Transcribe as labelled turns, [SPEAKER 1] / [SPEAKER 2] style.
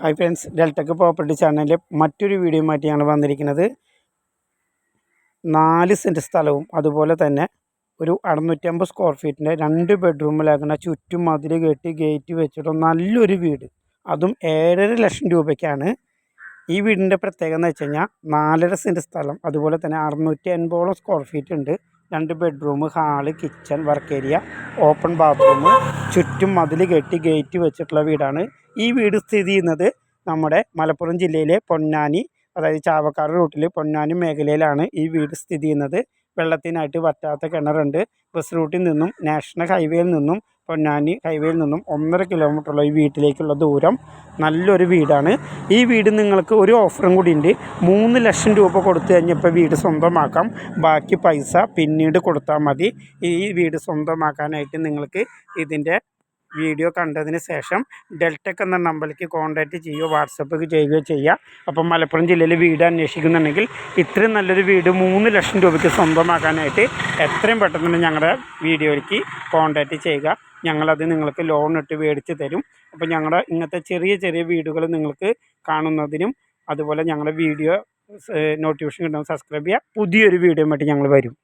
[SPEAKER 1] Hi friends ഡെൽറ്റക് property ചാനലിലെ മറ്റൊരു വീഡിയോയുമായിട്ട് ഞങ്ങൾ വന്നിരിക്കുന്നത്. നാല് സെന്റ് സ്ഥലവും അതുപോലെ തന്നെ ഒരു അറുന്നൂറ്റമ്പത് സ്ക്വയർ ഫീറ്റിന്റെ രണ്ട് ബെഡ്റൂമിലാക്കുന്ന ചുറ്റും മതിൽ കെട്ടി ഗേറ്റ് വെച്ചിട്ട് നല്ലൊരു വീട്. അതും ഏഴര ലക്ഷം രൂപയ്ക്കാണ്. ഈ വീടിന്റെ പ്രത്യേകത എന്ന് വെച്ച് കഴിഞ്ഞാൽ നാലര സെന്റ് സ്ഥലം അതുപോലെ തന്നെ അറുന്നൂറ്റി അൻപതോളം സ്ക്വയർ ഫീറ്റ് ഉണ്ട്. രണ്ട് bedroom hall kitchen work area open bathroom ചുറ്റും മതിൽ കെട്ടി ഗേറ്റ് വെച്ചിട്ടുള്ള വീടാണ്. ഈ വീട് സ്ഥിതി ചെയ്യുന്നത് നമ്മുടെ മലപ്പുറം ജില്ലയിലെ പൊന്നാനി അതായത് ചാവക്കാട് റൂട്ടിൽ പൊന്നാനി മേഖലയിലാണ് ഈ വീട് സ്ഥിതി ചെയ്യുന്നത്. വെള്ളത്തിനായിട്ട് വറ്റാത്ത കിണറുണ്ട്. ബസ് റൂട്ടിൽ നിന്നും നാഷണൽ ഹൈവേയിൽ നിന്നും പൊന്നാനി ഹൈവേയിൽ നിന്നും ഒന്നര കിലോമീറ്ററുള്ള ഈ വീട്ടിലേക്കുള്ള ദൂരം നല്ലൊരു വീടാണ്. ഈ വീട് നിങ്ങൾക്ക് ഒരു ഓഫറും കൂടി ഉണ്ട്. മൂന്ന് ലക്ഷം രൂപ കൊടുത്തു കഴിഞ്ഞപ്പോൾ വീട് സ്വന്തമാക്കാം. ബാക്കി പൈസ പിന്നീട് കൊടുത്താൽ മതി. ഈ വീട് സ്വന്തമാക്കാനായിട്ട് നിങ്ങൾക്ക് ഇതിന്റെ വീഡിയോ കണ്ടതിന് ശേഷം ഡെൽറ്റക് എന്ന നമ്പറിലേക്ക് കോൺടാക്റ്റ് ചെയ്യുകയോ വാട്സപ്പ് ചെയ്യുകയോ ചെയ്യുക അപ്പം മലപ്പുറം ജില്ലയിൽ വീട് അന്വേഷിക്കുന്നുണ്ടെങ്കിൽ ഇത്രയും നല്ലൊരു വീട് മൂന്ന് ലക്ഷം രൂപയ്ക്ക് സ്വന്തമാക്കാനായിട്ട് എത്രയും പെട്ടെന്ന് ഞങ്ങളുടെ വീഡിയോയിലേക്ക് കോൺടാക്റ്റ് ചെയ്യുക. ഞങ്ങളത് നിങ്ങൾക്ക് ലോൺ ഇട്ട് മേടിച്ച് തരും. അപ്പോൾ ഞങ്ങളുടെ ഇങ്ങനത്തെ ചെറിയ ചെറിയ വീടുകൾ നിങ്ങൾക്ക് കാണുന്നതിനും അതുപോലെ ഞങ്ങളുടെ വീഡിയോ നോട്ടിഫിക്കേഷൻ കിട്ടുമ്പോൾ സബ്സ്ക്രൈബ് ചെയ്യുക. പുതിയൊരു വീഡിയോ ആയിട്ട് ഞങ്ങൾ വരും.